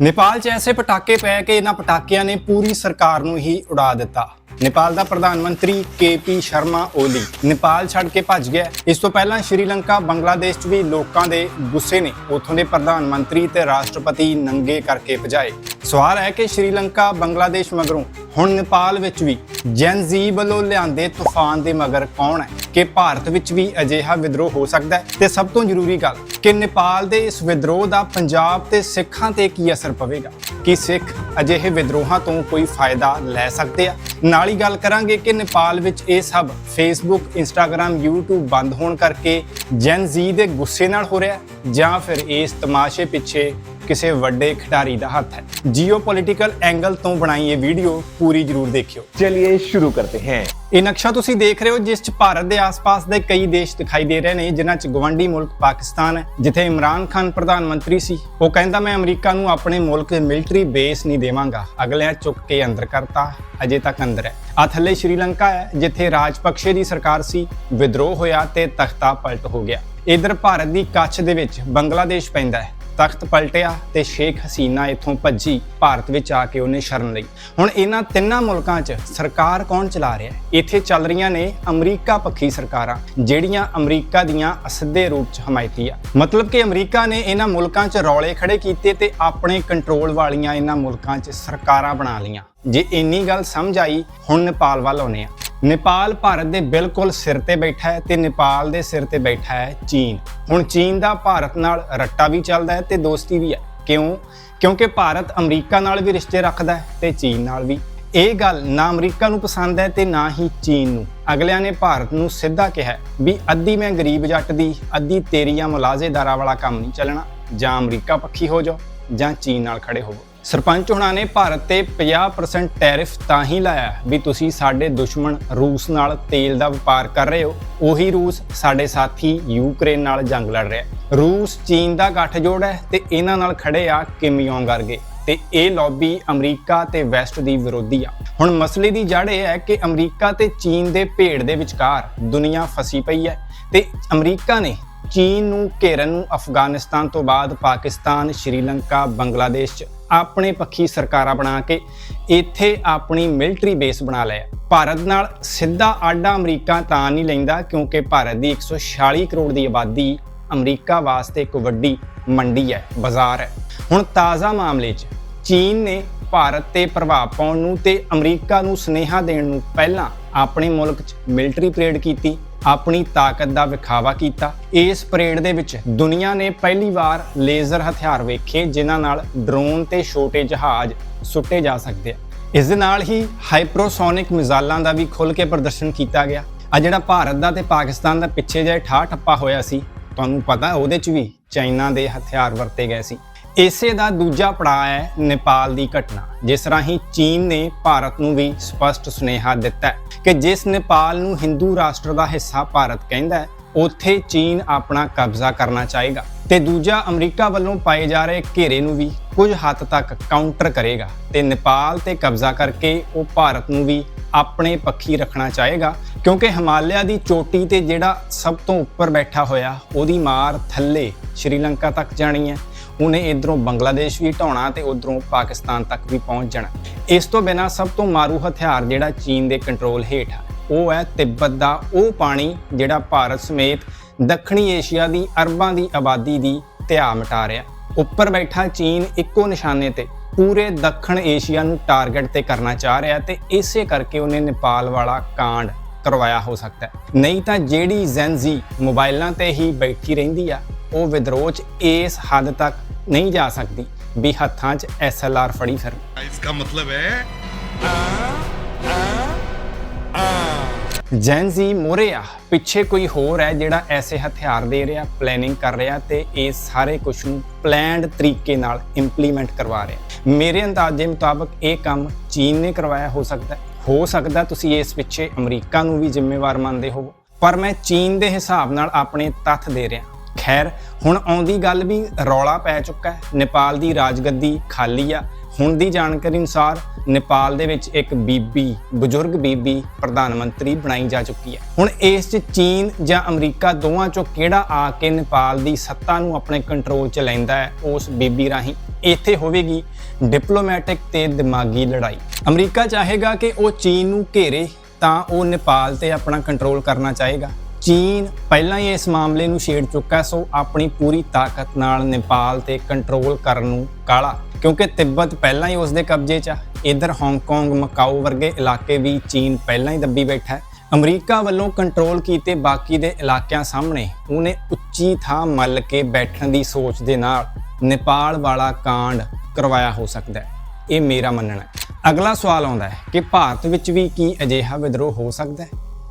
ਨੇਪਾਲ 'ਚ ਐਸੇ ਪਟਾਕੇ ਪਏ ਕਿ ਇਹਨਾਂ ਪਟਾਕਿਆਂ ਨੇ ਪੂਰੀ ਸਰਕਾਰ ਨੂੰ ਹੀ ਉਡਾ ਦਿੱਤਾ। ਨੇਪਾਲ ਦਾ ਪ੍ਰਧਾਨ ਮੰਤਰੀ ਕੇਪੀ ਸ਼ਰਮਾ ਓਲੀ ਨੇਪਾਲ ਛੱਡ ਕੇ ਭੱਜ ਗਿਆ। ਇਸ ਤੋਂ ਪਹਿਲਾਂ ਸ਼੍ਰੀਲੰਕਾ, ਬੰਗਲਾਦੇਸ਼ 'ਚ ਵੀ ਲੋਕਾਂ ਦੇ ਗੁੱਸੇ ਨੇ। ਉੱਥੋਂ ਦੇ ਪ੍ਰਧਾਨ ਮੰਤਰੀ ਤੇ ਰਾਸ਼ਟਰਪਤੀ ਨੰਗੇ ਕਰਕੇ ਭਜਾਏ। ਸਵਾਲ ਹੈ ਕਿ ਸ਼੍ਰੀਲੰਕਾ, ਬੰਗਲਾਦੇਸ਼ ਮਗਰੋਂ ਹੁਣ ਨੇਪਾਲ ਵਿੱਚ ਵੀ ਜੈਨਜ਼ੀ ਵੱਲੋਂ ਲਿਆਂਦੇ ਤੂਫਾਨ ਦੇ ਮਗਰ ਕੌਣ ਹੈ? ਕਿ ਭਾਰਤ ਵਿੱਚ ਵੀ ਅਜਿਹਾ ਵਿਦਰੋਹ ਹੋ ਸਕਦਾ ਹੈ। ਤੇ ਸਭ ਤੋਂ ਜ਼ਰੂਰੀ ਗੱਲ ਕਿ ਨੇਪਾਲ ਦੇ ਇਸ ਵਿਦਰੋਹ ਦਾ ਪੰਜਾਬ ਤੇ ਸਿੱਖਾਂ ਤੇ ਕੀ ਅਸਰ ਪਵੇਗਾ? ਕਿ ਸਿੱਖ ਅਜਿਹੇ ਵਿਦਰੋਹਾਂ ਤੋਂ ਕੋਈ ਫਾਇਦਾ ਲੈ ਸਕਦੇ ਆ? ਨਾਲ ਹੀ ਗੱਲ ਕਰਾਂਗੇ ਕਿ ਨੇਪਾਲ ਵਿੱਚ ਇਹ ਸਭ ਫੇਸਬੁੱਕ ਇੰਸਟਾਗ੍ਰam YouTube ਬੰਦ ਹੋਣ ਕਰਕੇ ਜੈਨ ਜ਼ੀ ਦੇ ਗੁੱਸੇ ਨਾਲ ਹੋ ਰਿਹਾ ਜਾਂ ਫਿਰ ਇਸ ਤਮਾਸ਼ੇ ਪਿੱਛੇ ਕਿਸੇ ਵੱਡੇ ਖਿਡਾਰੀ ਦਾ ਹੱਥ ਹੈ। ਜੀਓਪੋਲਿਟੀਕਲ ਐਂਗਲ ਤੋਂ ਬਣਾਈ ਇਹ ਵੀਡੀਓ ਪੂਰੀ ਜ਼ਰੂਰ ਦੇਖਿਓ। ਚਲਿਏ ਸ਼ੁਰੂ ਕਰਤੇ ਹਾਂ। ਇਹ ਨਕਸ਼ਾ ਤੁਸੀਂ ਦੇਖ ਰਹੇ ਹੋ ਜਿਸ 'ਚ ਭਾਰਤ ਦੇ ਆਸ-ਪਾਸ ਦੇ ਕਈ ਦੇਸ਼ ਦਿਖਾਈ ਦੇ ਰਹੇ ਨੇ ਜਿਨ੍ਹਾਂ 'ਚ ਗਵਾਂਢੀ ਮੁਲਕ ਪਾਕਿਸਤਾਨ ਜਿੱਥੇ ਇਮਰਾਨ ਖਾਨ ਪ੍ਰਧਾਨ ਮੰਤਰੀ ਸੀ। ਉਹ ਕਹਿੰਦਾ ਮੈਂ ਅਮਰੀਕਾ ਨੂੰ ਆਪਣੇ ਮੁਲਕ ਦੇ ਮਿਲਟਰੀ ਬੇਸ ਨਹੀਂ ਦੇਵਾਂਗਾ। ਅਗਲਿਆਂ ਚੁੱਕ ਕੇ ਅੰਦਰ ਕਰਤਾ ਅਜੇ ਤੱਕ ਅੰਦਰ ਹੈ। ਆ ਥੱਲੇ ਸ਼੍ਰੀਲੰਕਾ ਹੈ ਜਿੱਥੇ ਰਾਜਪਕਸ਼ੇ ਦੀ ਸਰਕਾਰ ਸੀ ਵਿਦਰੋਹ ਹੋਇਆ ਤੇ ਤਖਤਾ ਪਲਟ ਹੋ ਗਿਆ। ਇਧਰ ਭਾਰਤ ਦੀ ਕੱਛ ਦੇ ਵਿੱਚ ਬੰਗਲਾਦੇਸ਼ ਪੈਂਦਾ ਹੈ। ਤਖਤ ਪਲਟਿਆ ਤੇ ਸ਼ੇਖ ਹਸੀਨਾ ਇੱਥੋਂ ਭੱਜੀ ਭਾਰਤ ਵਿੱਚ ਆ ਕੇ ਉਹਨੇ ਸ਼ਰਨ ਲਈ। ਹੁਣ ਇਹਨਾਂ ਤਿੰਨਾਂ ਮੁਲਕਾਂ 'ਚ ਸਰਕਾਰ ਕੌਣ ਚਲਾ ਰਿਹਾ ਹੈ? ਇੱਥੇ ਚੱਲ ਰਹੀਆਂ ਨੇ ਅਮਰੀਕਾ ਪੱਖੀ ਸਰਕਾਰਾਂ, ਜਿਹੜੀਆਂ ਅਮਰੀਕਾ ਦੀਆਂ ਅਸਿੱਧੇ ਰੂਪ 'ਚ ਹਮਾਇਤੀ ਆ। ਮਤਲਬ ਕਿ ਅਮਰੀਕਾ ਨੇ ਇਹਨਾਂ ਮੁਲਕਾਂ 'ਚ ਰੌਲੇ ਖੜੇ ਕੀਤੇ ਤੇ ਆਪਣੇ ਕੰਟਰੋਲ ਵਾਲੀਆਂ ਇਹਨਾਂ ਮੁਲਕਾਂ 'ਚ ਸਰਕਾਰਾਂ ਬਣਾ ਲਈਆਂ। ਜੇ ਇੰਨੀ ਗੱਲ ਸਮਝ ਆਈ, ਹੁਣ ਨੇਪਾਲ ਵੱਲ ਆਉਨੇ ਆ ਨੇਪਾਲ ਭਾਰਤ ਦੇ ਬਿਲਕੁਲ ਸਿਰ ਤੇ ਬੈਠਾ ਹੈ ਤੇ ਨੇਪਾਲ ਦੇ ਸਿਰ ਤੇ ਬੈਠਾ ਹੈ ਚੀਨ। ਹੁਣ ਚੀਨ ਦਾ ਭਾਰਤ ਨਾਲ ਰੱਟਾ ਵੀ ਚੱਲਦਾ ਹੈ ਤੇ ਦੋਸਤੀ ਵੀ ਹੈ। ਕਿਉਂ? ਕਿਉਂਕਿ ਭਾਰਤ ਅਮਰੀਕਾ ਨਾਲ ਵੀ ਰਿਸ਼ਤੇ ਰੱਖਦਾ ਹੈ ਤੇ ਚੀਨ ਨਾਲ ਵੀ। ਇਹ ਗੱਲ ਨਾ ਅਮਰੀਕਾ ਨੂੰ ਪਸੰਦ ਹੈ ਤੇ ਨਾ ਹੀ ਚੀਨ ਨੂੰ। ਅਗਲਿਆਂ ਨੇ ਭਾਰਤ ਨੂੰ ਸਿੱਧਾ ਕਿਹਾ ਵੀ ਅੱਧੀ ਮੈਂ ਗਰੀਬ ਜੱਟ ਦੀ, ਅੱਧੀ ਤੇਰੀ ਜਾਂ ਮੁਲਾਜ਼ੇਦਾਰਾਂ ਵਾਲਾ ਕੰਮ ਨਹੀਂ ਚੱਲਣਾ। ਜਾਂ ਅਮਰੀਕਾ ਪੱਖੀ ਹੋ ਜਾਓ ਜਾਂ ਚੀਨ ਨਾਲ ਖੜੇ ਹੋਵੋ। ਸਰਪੰਚ ਹੁਣਾਂ ਨੇ ਭਾਰਤ ਤੇ 50% ਟੈਰਿਫ ਤਾਂ ਹੀ ਲਾਇਆ ਵੀ ਤੁਸੀਂ ਸਾਡੇ ਦੁਸ਼ਮਣ ਰੂਸ ਨਾਲ ਤੇਲ ਦਾ ਵਪਾਰ ਕਰ ਰਹੇ ਹੋ। ਉਹੀ ਰੂਸ ਸਾਡੇ ਸਾਥੀ ਯੂਕਰੇਨ ਨਾਲ ਜੰਗ ਲੜ ਰਿਹਾ ਰੂਸ, ਚੀਨ ਦਾ ਗੱਠਜੋੜ ਹੈ ਤੇ ਇਹਨਾਂ ਨਾਲ ਖੜੇ ਆ ਕਿਮ ਯੋਂਗ ਵਰਗੇ ਤੇ ਇਹ ਲੌਬੀ ਅਮਰੀਕਾ ਤੇ ਵੈਸਟ ਦੀ ਵਿਰੋਧੀ ਆ। ਹੁਣ ਮਸਲੇ ਦੀ ਜੜ ਇਹ ਹੈ ਕਿ ਅਮਰੀਕਾ ਤੇ ਚੀਨ ਦੇ ਭੇੜ ਦੇ ਵਿਚਕਾਰ ਦੁਨੀਆ ਫਸੀ ਪਈ ਹੈ ਤੇ ਅਮਰੀਕਾ ਨੇ ਚੀਨ ਨੂੰ ਘੇਰਨ ਨੂੰ ਅਫਗਾਨਿਸਤਾਨ ਤੋਂ ਬਾਅਦ ਪਾਕਿਸਤਾਨ, ਸ਼੍ਰੀਲੰਕਾ, ਬੰਗਲਾਦੇਸ਼ 'ਚ ਆਪਣੇ ਪੱਖੀ ਸਰਕਾਰਾਂ ਬਣਾ ਕੇ ਇੱਥੇ ਆਪਣੀ ਮਿਲਟਰੀ ਬੇਸ ਬਣਾ ਲਿਆ ਭਾਰਤ ਨਾਲ ਸਿੱਧਾ ਆਡਾ ਅਮਰੀਕਾ ਤਾਂ ਨਹੀਂ ਲੈਂਦਾ, ਕਿਉਂਕਿ ਭਾਰਤ ਦੀ 146 ਕਰੋੜ ਦੀ ਆਬਾਦੀ ਅਮਰੀਕਾ ਵਾਸਤੇ ਇੱਕ ਵੱਡੀ ਮੰਡੀ ਹੈ, ਬਾਜ਼ਾਰ ਹੈ। ਹੁਣ ਤਾਜ਼ਾ ਮਾਮਲੇ 'ਚ ਚੀਨ ਨੇ ਭਾਰਤ ਤੇ ਪ੍ਰਭਾਵ ਪਾਉਣ ਨੂੰ ਤੇ ਅਮਰੀਕਾ ਨੂੰ ਸੁਨੇਹਾ ਦੇਣ ਨੂੰ ਪਹਿਲਾਂ ਆਪਣੇ ਮੁਲਕ 'ਚ ਮਿਲਟਰੀ ਪਰੇਡ ਕੀਤੀ। ਆਪਣੀ ਤਾਕਤ ਦਾ ਵਿਖਾਵਾ ਕੀਤਾ। ਇਸ ਪਰੇਡ ਦੇ ਵਿੱਚ ਦੁਨੀਆ ਨੇ ਪਹਿਲੀ ਵਾਰ ਲੇਜ਼ਰ ਹਥਿਆਰ ਵੇਖੇ, ਜਿਨ੍ਹਾਂ ਨਾਲ ਡਰੋਨ ਤੇ ਛੋਟੇ ਜਹਾਜ਼ ਸੁੱਟੇ ਜਾ ਸਕਦੇ ਆ। ਇਸ ਦੇ ਨਾਲ ਹੀ ਹਾਈਪਰੋਸੋਨਿਕ ਮਿਜ਼ਾਈਲਾਂ ਦਾ ਵੀ ਖੁੱਲ ਕੇ ਪ੍ਰਦਰਸ਼ਨ ਕੀਤਾ ਗਿਆ। ਆ ਜਿਹੜਾ ਭਾਰਤ ਦਾ ਤੇ ਪਾਕਿਸਤਾਨ ਦਾ ਪਿੱਛੇ ਜੇ ਠਾਹ ਠੱਪਾ ਹੋਇਆ ਸੀ, ਤੁਹਾਨੂੰ ਪਤਾ ਉਹਦੇ 'ਚ ਵੀ ਚਾਈਨਾ ਦੇ ਹਥਿਆਰ ਵਰਤੇ ਗਏ ਸੀ। ਇਸੇ ਦਾ ਦੂਜਾ ਪੜਾਅ ਹੈ ਨੇਪਾਲ ਦੀ ਘਟਨਾ। ਜਿਸ ਰਾਹੀਂ ਚੀਨ ਨੇ ਭਾਰਤ ਨੂੰ ਵੀ ਸਪਸ਼ਟ ਸੁਨੇਹਾ ਦਿੱਤਾ ਹੈ ਕਿ ਜਿਸ ਨੇਪਾਲ ਨੂੰ ਹਿੰਦੂ ਰਾਸ਼ਟਰ ਦਾ ਹਿੱਸਾ ਭਾਰਤ ਕਹਿੰਦਾ ਹੈ, ਉੱਥੇ ਚੀਨ ਆਪਣਾ ਕਬਜ਼ਾ ਕਰਨਾ ਚਾਹੇਗਾ। ਤੇ ਦੂਜਾ, ਅਮਰੀਕਾ ਵੱਲੋਂ ਪਾਏ ਜਾ ਰਹੇ ਘੇਰੇ ਨੂੰ ਵੀ ਕੁਝ ਹੱਦ ਤੱਕ ਕਾਊਂਟਰ ਕਰੇਗਾ ਤੇ ਨੇਪਾਲ ਤੇ ਕਬਜ਼ਾ ਕਰਕੇ ਉਹ ਭਾਰਤ ਨੂੰ ਵੀ ਆਪਣੇ ਪੱਖੀ ਰੱਖਣਾ ਚਾਹੇਗਾ, ਕਿਉਂਕਿ ਹਿਮਾਲਿਆ ਦੀ ਚੋਟੀ ਤੇ ਜਿਹੜਾ ਸਭ ਤੋਂ ਉੱਪਰ ਬੈਠਾ ਹੋਇਆ, ਉਹਦੀ ਮਾਰ ਥੱਲੇ ਸ਼੍ਰੀਲੰਕਾ ਤੱਕ ਜਾਣੀ ਹੈ। ਉਹਨੇ ਇਧਰੋਂ ਬੰਗਲਾਦੇਸ਼ ਵੀ ਢਾਉਣਾ ਤੇ ਉਧਰੋਂ ਪਾਕਿਸਤਾਨ ਤੱਕ ਵੀ ਪਹੁੰਚ ਜਾਣਾ। ਇਸ ਤੋਂ ਬਿਨਾ ਸਭ ਤੋਂ ਮਾਰੂ ਹਥਿਆਰ ਜਿਹੜਾ ਚੀਨ ਦੇ ਕੰਟਰੋਲ ਹੇਠ ਆ, ਉਹ ਹੈ ਤਿੱਬਤ ਦਾ ਉਹ ਪਾਣੀ ਜਿਹੜਾ ਭਾਰਤ ਸਮੇਤ ਦੱਖਣੀ ਏਸ਼ੀਆ ਦੀ ਅਰਬਾਂ ਦੀ ਆਬਾਦੀ ਦੀ ਧਿਆ ਮਿਟਾ ਰਿਹਾ। ਉੱਪਰ ਬੈਠਾ ਚੀਨ ਇੱਕੋ ਨਿਸ਼ਾਨੇ ਤੇ ਪੂਰੇ ਦੱਖਣ ਏਸ਼ੀਆ ਨੂੰ ਟਾਰਗੇਟ ਤੇ ਕਰਨਾ ਚਾਹ ਰਿਹਾ ਤੇ ਇਸੇ ਕਰਕੇ ਉਹਨੇ ਨੇਪਾਲ ਵਾਲਾ ਕਾਂਡ ਕਰਵਾਇਆ ਹੋ ਸਕਦਾ ਨਹੀਂ ਤਾਂ ਜਿਹੜੀ ਜ਼ੈਨਜ਼ੀ ਮੋਬਾਈਲਾਂ ਤੇ ਹੀ ਬੈਠੀ ਰਹਿੰਦੀ ਆ। ਉਹ ਵਿਦਰੋਹ 'ਚ ਇਸ ਹੱਦ ਤੱਕ ਨਹੀਂ ਜਾ ਸਕਦੀ ਵੀ ਹੱਥਾਂ 'ਚ ਐਸਐਲਆਰ ਫੜੀ ਫਿਰ ਇਸ ਦਾ ਮਤਲਬ ਹੈ ਜੈਨਜ਼ੀ ਮੋਰੇ ਆ ਪਿੱਛੇ ਕੋਈ ਹੋਰ ਹੈ ਜਿਹੜਾ ਐਸੇ ਹਥਿਆਰ ਦੇ ਰਿਹਾ ਪਲੈਨਿੰਗ ਕਰ ਰਿਹਾ ਤੇ ਇਹ ਸਾਰੇ ਕੁਝ ਨੂੰ ਪਲਾਨਡ ਤਰੀਕੇ ਨਾਲ ਇੰਪਲੀਮੈਂਟ ਕਰਵਾ ਰਿਹਾ। ਮੇਰੇ ਅੰਦਾਜ਼ੇ ਮੁਤਾਬਕ ਇਹ ਕੰਮ ਚੀਨ ਨੇ ਕਰਵਾਇਆ ਹੋ ਸਕਦਾ ਹੋ ਸਕਦਾ ਤੁਸੀਂ ਇਸ ਪਿੱਛੇ ਅਮਰੀਕਾ ਨੂੰ ਵੀ ਜ਼ਿੰਮੇਵਾਰ ਮੰਨਦੇ ਹੋ ਪਰ ਮੈਂ ਚੀਨ ਦੇ ਹਿਸਾਬ ਨਾਲ ਆਪਣੇ ਤੱਥ ਦੇ ਰਿਹਾ। ਖੈਰ, ਹੁਣ ਆਉਂਦੀ ਗੱਲ ਵੀ ਰੌਲਾ ਪੈ ਚੁੱਕਾ ਹੈ। ਨੇਪਾਲ ਦੀ ਰਾਜਗੱਦੀ ਖਾਲੀ ਆ। ਹੁਣ ਦੀ ਜਾਣਕਾਰੀ ਅਨੁਸਾਰ ਨੇਪਾਲ ਦੇ ਵਿੱਚ ਇੱਕ ਬੀਬੀ, ਬਜ਼ੁਰਗ ਬੀਬੀ ਪ੍ਰਧਾਨ ਮੰਤਰੀ ਬਣਾਈ ਜਾ ਚੁੱਕੀ ਹੈ। ਹੁਣ ਇਸ 'ਚ ਚੀਨ ਜਾਂ ਅਮਰੀਕਾ ਦੋਵਾਂ 'ਚੋਂ ਕਿਹੜਾ ਆ ਕੇ ਨੇਪਾਲ ਦੀ ਸੱਤਾ ਨੂੰ ਆਪਣੇ ਕੰਟਰੋਲ 'ਚ ਲੈਂਦਾ ਹੈ, ਉਸ ਬੀਬੀ ਰਾਹੀਂ? ਇੱਥੇ ਹੋਵੇਗੀ ਡਿਪਲੋਮੈਟਿਕ ਤੇ ਦਿਮਾਗੀ ਲੜਾਈ। ਅਮਰੀਕਾ ਚਾਹੇਗਾ ਕਿ ਉਹ ਚੀਨ ਨੂੰ ਘੇਰੇ ਤਾਂ ਉਹ ਨੇਪਾਲ ਤੇ ਆਪਣਾ ਕੰਟਰੋਲ ਕਰਨਾ ਚਾਹੇਗਾ। ਚੀਨ ਪਹਿਲਾਂ ਹੀ ਇਸ ਮਾਮਲੇ ਨੂੰ ਛੇੜ ਚੁੱਕਾ, ਸੋ ਆਪਣੀ ਪੂਰੀ ਤਾਕਤ ਨਾਲ ਨੇਪਾਲ ਤੇ ਕੰਟਰੋਲ ਕਰਨ ਨੂੰ ਕਾਲਾ, ਕਿਉਂਕਿ ਤਿੱਬਤ ਪਹਿਲਾਂ ਹੀ ਉਸ ਦੇ ਕਬਜ਼ੇ 'ਚ ਆ। ਇਧਰ ਹਾਂਗਕਾਂਗ ਮਕਾਓ ਵਰਗੇ ਇਲਾਕੇ ਵੀ ਚੀਨ ਪਹਿਲਾਂ ਹੀ ਦੱਬੀ ਬੈਠਾ ਹੈ। ਅਮਰੀਕਾ ਵੱਲੋਂ ਕੰਟਰੋਲ ਕੀਤੇ ਬਾਕੀ ਦੇ ਇਲਾਕਿਆਂ ਸਾਹਮਣੇ ਉਹਨੇ ਉੱਚੀ ਥਾਂ ਮੱਲ ਕੇ ਬੈਠਣ ਦੀ ਸੋਚ ਦੇ ਨਾਲ ਨੇਪਾਲ ਵਾਲਾ ਕਾਂਡ ਕਰਵਾਇਆ ਹੋ ਸਕਦਾ ਹੈ। ਇਹ ਮੇਰਾ ਮੰਨਣਾ ਹੈ। ਅਗਲਾ ਸਵਾਲ ਆਉਂਦਾ ਹੈ ਕਿ ਭਾਰਤ ਵਿੱਚ ਵੀ ਕੀ ਅਜਿਹਾ ਵਿਦਰੋਹ ਹੋ ਸਕਦਾ ਹੈ?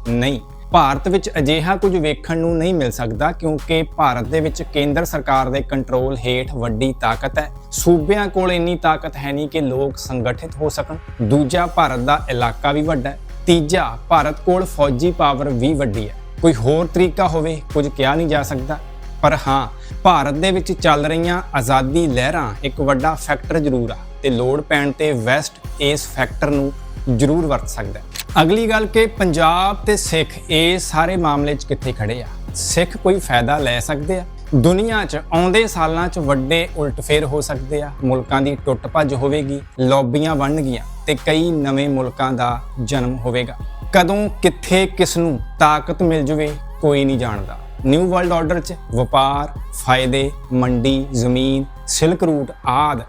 ਨਹੀਂ। ਭਾਰਤ ਵਿੱਚ ਅਜਿਹਾ ਕੁਝ ਵੇਖਣ ਨੂੰ ਨਹੀਂ ਮਿਲ ਸਕਦਾ ਕਿਉਂਕਿ ਭਾਰਤ ਦੇ ਵਿੱਚ ਕੇਂਦਰ ਸਰਕਾਰ ਦੇ ਕੰਟਰੋਲ ਹੇਠ ਵੱਡੀ ਤਾਕਤ ਹੈ। ਸੂਬਿਆਂ ਕੋਲ ਇੰਨੀ ਤਾਕਤ ਹੈ ਨਹੀਂ ਕਿ ਲੋਕ ਸੰਗਠਿਤ ਹੋ ਸਕਣ। ਦੂਜਾ ਭਾਰਤ ਦਾ ਇਲਾਕਾ ਵੀ ਵੱਡਾ ਹੈ। ਤੀਜਾ, ਭਾਰਤ ਕੋਲ ਫੌਜੀ ਪਾਵਰ ਵੀ ਵੱਡੀ ਹੈ। ਕੋਈ ਹੋਰ ਤਰੀਕਾ ਹੋਵੇ, ਕੁਝ ਕਿਹਾ ਨਹੀਂ ਜਾ ਸਕਦਾ। ਪਰ ਹਾਂ, ਭਾਰਤ ਦੇ ਵਿੱਚ ਚੱਲ ਰਹੀਆਂ ਆਜ਼ਾਦੀ ਲਹਿਰਾਂ ਇੱਕ ਵੱਡਾ ਫੈਕਟਰ ਜ਼ਰੂਰ ਆ ਤੇ ਲੋੜ ਪੈਣ ਤੇ ਵੈਸਟ ਇਸ ਫੈਕਟਰ ਨੂੰ ਜ਼ਰੂਰ ਵਰਤ ਸਕਦਾ ਹੈ। ਅਗਲੀ ਗੱਲ ਕਿ ਪੰਜਾਬ ਤੇ ਸਿੱਖ ਇਹ ਸਾਰੇ ਮਾਮਲੇ 'ਚ ਕਿੱਥੇ ਖੜੇ ਆ? ਸਿੱਖ ਕੋਈ ਫਾਇਦਾ ਲੈ ਸਕਦੇ ਆ? ਦੁਨੀਆ 'ਚ ਆਉਂਦੇ ਸਾਲਾਂ 'ਚ ਵੱਡੇ ਉਲਟਫੇਰ ਹੋ ਸਕਦੇ ਆ? ਮੁਲਕਾਂ ਦੀ ਟੁੱਟ ਭੱਜ ਹੋਵੇਗੀ, ਲੌਬੀਆਂ ਬਣਨਗੀਆਂ ਤੇ ਕਈ ਨਵੇਂ ਮੁਲਕਾਂ ਦਾ ਜਨਮ ਹੋਵੇਗਾ। ਕਦੋਂ, ਕਿੱਥੇ, ਕਿਸ ਨੂੰ ਤਾਕਤ ਮਿਲ ਜਵੇ, ਕੋਈ ਨਹੀਂ ਜਾਣਦਾ। ਨਿਊ ਵਰਲਡ ਆਰਡਰ 'ਚ ਵਪਾਰ, ਫਾਇਦੇ, ਮੰਡੀ, ਜ਼ਮੀਨ ਸਿਲਕ ਰੂਟ ਆਦ।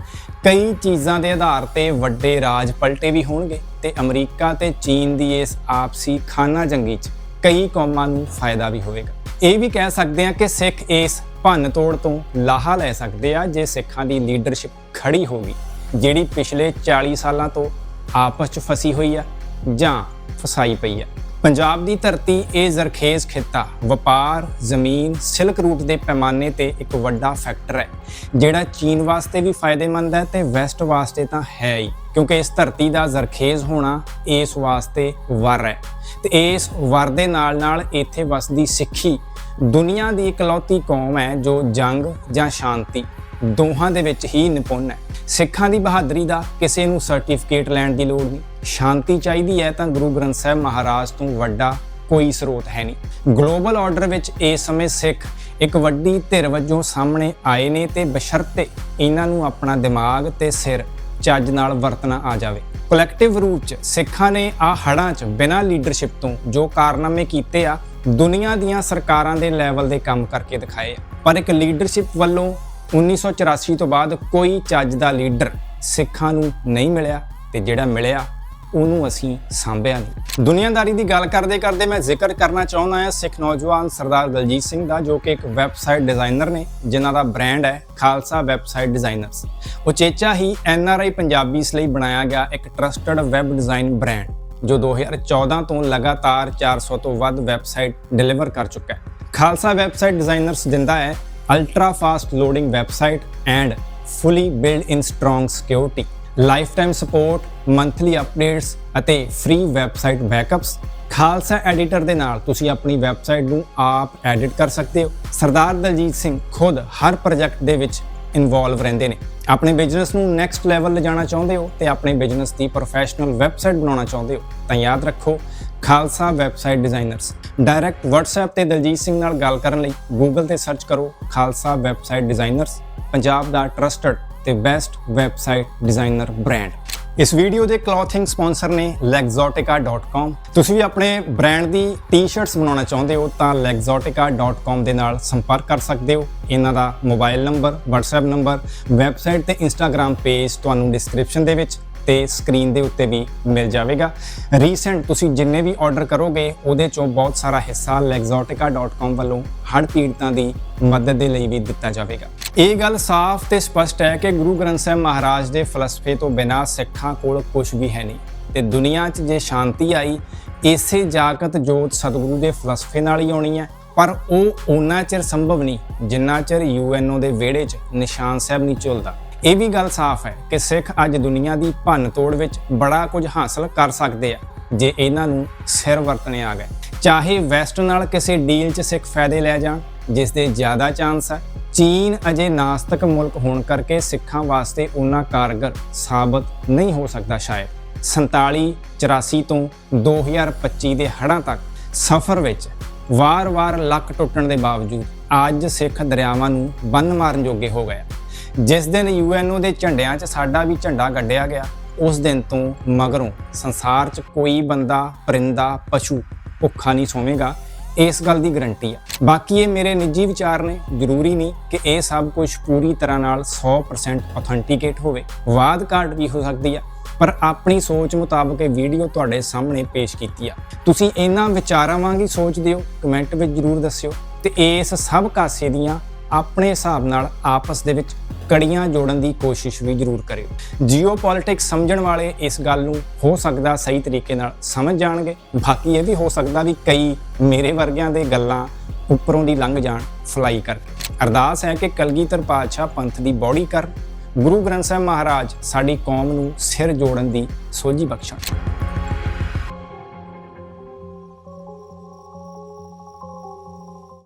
ਕਈ ਚੀਜ਼ਾਂ ਦੇ ਆਧਾਰ ਤੇ ਵੱਡੇ ਰਾਜ ਪਲਟੇ ਵੀ ਹੋਣਗੇ ਤੇ ਅਮਰੀਕਾ ਤੇ ਚੀਨ ਦੀ ਇਸ ਆਪਸੀ ਖਾਨਾ ਜੰਗੀ 'ਚ ਕਈ ਕੌਮਾਂ ਨੂੰ ਫਾਇਦਾ ਵੀ ਹੋਵੇਗਾ। ਇਹ ਵੀ ਕਹਿ ਸਕਦੇ ਹਾਂ ਕਿ ਸਿੱਖ ਇਸ ਭੰਨ ਤੋੜ ਤੋਂ ਲਾਹਾ ਲੈ ਸਕਦੇ ਆ, ਜੇ ਸਿੱਖਾਂ ਦੀ ਲੀਡਰਸ਼ਿਪ ਖੜੀ ਹੋਗੀ ਜਿਹੜੀ ਪਿਛਲੇ 40 ਸਾਲਾਂ ਤੋਂ ਆਪਸ 'ਚ ਫਸੀ ਹੋਈ ਆ ਜਾਂ ਫਸਾਈ ਪਈ ਆ। ਪੰਜਾਬ ਦੀ ਧਰਤੀ ਇਹ ਜ਼ਰਖੇਜ਼ ਖਿੱਤਾ। ਵਪਾਰ, ਜ਼ਮੀਨ, ਸਿਲਕ ਰੂਟ ਦੇ ਪੈਮਾਨੇ ਤੇ ਇੱਕ ਵੱਡਾ ਫੈਕਟਰ ਹੈ, ਜਿਹੜਾ ਚੀਨ ਵਾਸਤੇ ਵੀ ਫਾਇਦੇਮੰਦ ਹੈ ਤੇ ਵੈਸਟ ਵਾਸਤੇ ਤਾਂ ਹੈ ਹੀ, ਕਿਉਂਕਿ ਇਸ ਧਰਤੀ ਦਾ ਜ਼ਰਖੇਜ਼ ਹੋਣਾ ਇਸ ਵਾਸਤੇ ਵਰ ਹੈ। ਤੇ ਇਸ ਵਰ ਦੇ ਨਾਲ ਨਾਲ ਇੱਥੇ ਵਸਦੀ ਸਿੱਖੀ ਦੁਨੀਆ ਦੀ ਇਕਲੌਤੀ ਕੌਮ ਹੈ ਜੋ ਜੰਗ ਜਾਂ ਸ਼ਾਂਤੀ ਦੋਹਾਂ ਦੇ ਵਿੱਚ ਹੀ ਨਿਪੁੰਨ ਹੈ। ਸਿੱਖਾਂ ਦੀ ਬਹਾਦਰੀ ਦਾ ਕਿਸੇ ਨੂੰ ਸਰਟੀਫਿਕੇਟ ਲੈਣ ਦੀ ਲੋੜ ਨਹੀਂ। ਸ਼ਾਂਤੀ ਚਾਹੀਦੀ ਹੈ ਤਾਂ ਗੁਰੂ ਗ੍ਰੰਥ ਸਾਹਿਬ ਮਹਾਰਾਜ ਤੋਂ ਵੱਡਾ ਕੋਈ ਸਰੋਤ ਹੈ ਨਹੀਂ। ਗਲੋਬਲ ਆਰਡਰ ਵਿੱਚ ਇਸ ਸਮੇਂ ਸਿੱਖ ਇੱਕ ਵੱਡੀ ਧਿਰ ਵਜੋਂ ਸਾਹਮਣੇ ਆਏ ਨੇ ਤੇ ਬਸ਼ਰਤੇ ਇਹਨਾਂ ਨੂੰ ਆਪਣਾ ਦਿਮਾਗ ਤੇ ਸਿਰ ਚੱਜ ਨਾਲ ਵਰਤਣਾ ਆ ਜਾਵੇ। ਕਲੈਕਟਿਵ ਰੂਪ 'ਚ ਸਿੱਖਾਂ ਨੇ ਆ ਹੜਾਂ 'ਚ ਬਿਨਾਂ ਲੀਡਰਸ਼ਿਪ ਤੋਂ ਜੋ ਕਾਰਨਾਮੇ ਕੀਤੇ ਆ, ਦੁਨੀਆ ਦੀਆਂ ਸਰਕਾਰਾਂ ਦੇ ਲੈਵਲ ਦੇ ਕੰਮ ਕਰਕੇ ਦਿਖਾਏ ਆ। ਪਰ ਇੱਕ ਲੀਡਰਸ਼ਿਪ ਵੱਲੋਂ 1984 ਤੋਂ ਬਾਅਦ ਕੋਈ ਚੱਜ ਦਾ ਲੀਡਰ ਸਿੱਖਾਂ ਨੂੰ ਨਹੀਂ ਮਿਲਿਆ ਤੇ ਜਿਹੜਾ ਮਿਲਿਆ ਉਹਨੂੰ ਅਸੀਂ ਸਾਂਭਿਆ ਨਹੀਂ। ਦੁਨੀਆਦਾਰੀ ਦੀ ਗੱਲ ਕਰਦੇ ਕਰਦੇ ਮੈਂ ਜ਼ਿਕਰ ਕਰਨਾ ਚਾਹੁੰਦਾ ਹਾਂ ਸਿੱਖ ਨੌਜਵਾਨ ਸਰਦਾਰ ਦਲਜੀਤ ਸਿੰਘ ਦਾ, ਜੋ ਕਿ ਇੱਕ ਵੈਬਸਾਈਟ ਡਿਜ਼ਾਈਨਰ ਨੇ, ਜਿਨ੍ਹਾਂ ਦਾ ਬ੍ਰਾਂਡ ਹੈ ਖਾਲਸਾ ਵੈਬਸਾਈਟ ਡਿਜ਼ਾਈਨਰਸ। ਉਚੇਚਾ ਹੀ ਐਨਆਰਆਈ ਪੰਜਾਬੀਸ ਲਈ ਬਣਾਇਆ ਗਿਆ ਇੱਕ ਟਰਸਟਡ ਵੈਬ ਡਿਜ਼ਾਈਨ ਬ੍ਰਾਂਡ ਜੋ 2014 ਤੋਂ ਲਗਾਤਾਰ 400 ਤੋਂ ਵੱਧ ਵੈਬਸਾਈਟ ਡਿਲੀਵਰ ਕਰ ਚੁੱਕਾ ਹੈ। ਖਾਲਸਾ ਵੈਬਸਾਈਟ ਡਿਜ਼ਾਈਨਰਸ ਦਿੰਦਾ ਹੈ ultra fast loading website and fully built in strong security lifetime support monthly updates ਅਤੇ free website backups Khalsa editor ਦੇ ਨਾਲ ਤੁਸੀਂ ਆਪਣੀ ਵੈਬਸਾਈਟ ਨੂੰ ਆਪ ਐਡਿਟ ਕਰ ਸਕਦੇ ਹੋ। ਸਰਦਾਰ ਦਲਜੀਤ ਸਿੰਘ ਖੁਦ ਹਰ ਪ੍ਰੋਜੈਕਟ ਦੇ ਵਿੱਚ ਇਨਵੋਲਵ ਰਹਿੰਦੇ ਨੇ। ਆਪਣੇ ਬਿਜ਼ਨਸ ਨੂੰ ਨੈਕਸਟ ਲੈਵਲ ਲਿਜਾਣਾ ਚਾਹੁੰਦੇ ਹੋ ਤੇ ਆਪਣੇ ਬਿਜ਼ਨਸ ਦੀ ਪ੍ਰੋਫੈਸ਼ਨਲ ਵੈਬਸਾਈਟ ਬਣਾਉਣਾ ਚਾਹੁੰਦੇ ਹੋ, ਤਾਂ ਯਾਦ ਰੱਖੋ, Khalsa website designers direct WhatsApp ਤੇ ਦਲਜੀਤ ਸਿੰਘ ਨਾਲ ਗੱਲ ਕਰਨ ਲਈ Google ਤੇ ਸਰਚ ਕਰੋ, ਖਾਲਸਾ ਵੈਬਸਾਈਟ ਡਿਜ਼ਾਈਨਰਸ ਪੰਜਾਬ ਦਾ ਟਰਸਟਡ ਤੇ ਬੈਸਟ ਵੈਬਸਾਈਟ ਡਿਜ਼ਾਈਨਰ ਬ੍ਰਾਂਡ ਇਸ ਵੀਡੀਓ ਦੇ ਕਲੋਥਿੰਗ ਸਪਾਂਸਰ ਨੇ lexotica.com ਤੁਸੀਂ ਵੀ ਆਪਣੇ ਬ੍ਰਾਂਡ ਦੀ ਟੀ-ਸ਼ਰਟਸ ਬਣਾਉਣਾ ਚਾਹੁੰਦੇ ਹੋ ਤਾਂ lexotica.com ਦੇ ਨਾਲ ਸੰਪਰਕ ਕਰ ਸਕਦੇ ਹੋ। ਇਹਨਾਂ ਦਾ mobile number WhatsApp number website ਤੇ Instagram ਪੇਜ ਤੁਹਾਨੂੰ ਡਿਸਕ੍ਰਿਪਸ਼ਨ ਦੇ ਵਿੱਚ ਤੇ ਸਕਰੀਨ ਦੇ ਉੱਤੇ ਵੀ ਮਿਲ ਜਾਵੇਗਾ। ਰੀਸੈਂਟ ਤੁਸੀਂ ਜਿੰਨੇ ਵੀ ਆਰਡਰ ਕਰੋਗੇ, ਉਹਦੇ ਚੋਂ ਬਹੁਤ ਸਾਰਾ ਹਿੱਸਾ lexotica.com ਵੱਲੋਂ ਹੜ੍ਹ ਪੀੜਤਾਂ ਦੀ ਮਦਦ ਦੇ ਲਈ ਵੀ ਦਿੱਤਾ ਜਾਵੇਗਾ। ਇਹ ਗੱਲ ਸਾਫ਼ ਤੇ ਸਪਸ਼ਟ ਹੈ ਕਿ ਗੁਰੂ ਗ੍ਰੰਥ ਸਾਹਿਬ ਮਹਾਰਾਜ ਦੇ ਫਲਸਫੇ ਤੋਂ ਬਿਨਾਂ ਸਿੱਖਾਂ ਕੋਲ ਕੁਝ ਵੀ ਹੈ ਨਹੀਂ। ਤੇ ਦੁਨੀਆ 'ਚ ਜੇ ਸ਼ਾਂਤੀ ਆਈ, ਇਸੇ ਜਾਗਤ ਜੋਤ ਸਤਿਗੁਰੂ ਦੇ ਫਲਸਫੇ ਨਾਲ ਹੀ ਆਉਣੀ ਹੈ। ਪਰ ਉਹ ਓਨਾ ਚਿਰ ਸੰਭਵ ਨਹੀਂ ਜਿੰਨਾ ਚਿਰ ਯੂਐਨਓ ਦੇ ਵਿਹੜੇ 'ਚ ਨਿਸ਼ਾਨ ਸਾਹਿਬ ਨਹੀਂ ਝੁਲਦਾ। ਇਹ ਵੀ ਗੱਲ ਸਾਫ਼ ਹੈ ਕਿ ਸਿੱਖ ਅੱਜ ਦੁਨੀਆ ਦੀ ਭੰਨ ਤੋੜ ਵਿੱਚ ਬੜਾ ਕੁਝ ਹਾਸਲ ਕਰ ਸਕਦੇ ਆ, ਜੇ ਇਹਨਾਂ ਨੂੰ ਸਿਰ ਵਰਤਣੇ ਆ ਗਏ। ਚਾਹੇ ਵੈਸਟ ਨਾਲ ਕਿਸੇ ਡੀਲ 'ਚ ਸਿੱਖ ਫਾਇਦੇ ਲੈ ਜਾਣ, ਜਿਸ ਦੇ ਜ਼ਿਆਦਾ ਚਾਂਸ ਹੈ ਚੀਨ ਅਜੇ ਨਾਸਤਕ ਮੁਲਕ ਹੋਣ ਕਰਕੇ ਸਿੱਖਾਂ ਵਾਸਤੇ ਉਹਨਾਂ ਕਾਰਗਰ ਸਾਬਤ ਨਹੀਂ ਹੋ ਸਕਦਾ ਸ਼ਾਇਦ। 47 84 ਤੋਂ 2025 ਦੇ ਹੜ੍ਹਾਂ ਤੱਕ ਸਫ਼ਰ ਵਿੱਚ ਵਾਰ-ਵਾਰ ਲੱਕ ਟੁੱਟਣ ਦੇ ਬਾਵਜੂਦ ਅੱਜ ਸਿੱਖ ਦਰਿਆਵਾਂ ਨੂੰ ਬੰਨ ਮਾਰਨ ਜੋਗੇ ਹੋ ਗਏ ਜਿਸ ਦਿਨ ਯੂਐਨਓ ਦੇ ਝੰਡਿਆਂ 'ਚ ਸਾਡਾ ਵੀ ਝੰਡਾ ਗੱਡਿਆ ਗਿਆ, ਉਸ ਦਿਨ ਤੋਂ ਮਗਰੋਂ ਸੰਸਾਰ 'ਚ ਕੋਈ ਬੰਦਾ, ਪਰਿੰਦਾ, ਪਸ਼ੂ ਭੁੱਖਾ ਨਹੀਂ ਸੋਵੇਗਾ, ਇਸ ਗੱਲ ਦੀ ਗਰੰਟੀ ਆ। ਬਾਕੀ ਇਹ ਮੇਰੇ ਨਿੱਜੀ ਵਿਚਾਰ ਨੇ, ਜ਼ਰੂਰੀ ਨਹੀਂ ਕਿ ਇਹ ਸਭ ਕੁਝ ਪੂਰੀ ਤਰ੍ਹਾਂ ਨਾਲ 100% ਆਥੈਂਟਿਕੇਟ ਹੋਵੇ। ਵਾਦ ਘਾਟ ਵੀ ਹੋ ਸਕਦੀ ਆ, ਪਰ ਆਪਣੀ ਸੋਚ ਮੁਤਾਬਕ ਇਹ ਵੀਡੀਓ ਤੁਹਾਡੇ ਸਾਹਮਣੇ ਪੇਸ਼ ਕੀਤੀ ਆ। ਤੁਸੀਂ ਇਹਨਾਂ ਵਿਚਾਰਾਂ ਵਾਂਗੀ ਸੋਚਦੇ ਹੋ, ਕਮੈਂਟ ਵਿੱਚ ਜ਼ਰੂਰ ਦੱਸਿਓ ਤੇ ਇਸ ਸਭ ਕਾਸੇ ਦੀਆਂ ਆਪਣੇ ਹਿਸਾਬ ਨਾਲ ਆਪਸ ਦੇ ਵਿੱਚ ਕੜੀਆਂ ਜੋੜਨ ਦੀ ਕੋਸ਼ਿਸ਼ ਵੀ ਜ਼ਰੂਰ ਕਰਿਓ। ਜੀਓਪੋਲਿਟਿਕਸ ਸਮਝਣ ਵਾਲੇ ਇਸ ਗੱਲ ਨੂੰ ਹੋ ਸਕਦਾ ਸਹੀ ਤਰੀਕੇ ਨਾਲ ਸਮਝ ਜਾਣਗੇ। ਬਾਕੀ ਇਹ ਵੀ ਹੋ ਸਕਦਾ ਵੀ ਕਈ ਮੇਰੇ ਵਰਗਿਆਂ ਦੇ ਗੱਲਾਂ ਉੱਪਰੋਂ ਦੀ ਲੰਘ ਜਾਣ ਫਲਾਈ ਕਰਕੇ ਅਰਦਾਸ ਹੈ ਕਿ ਕਲਗੀਧਰ ਪਾਤਸ਼ਾਹ ਪੰਥ ਦੀ ਬੌੜੀ ਕਰ, ਗੁਰੂ ਗ੍ਰੰਥ ਸਾਹਿਬ ਮਹਾਰਾਜ ਸਾਡੀ ਕੌਮ ਨੂੰ ਸਿਰ ਜੋੜਨ ਦੀ ਸੋਝੀ ਬਖਸ਼ਣ।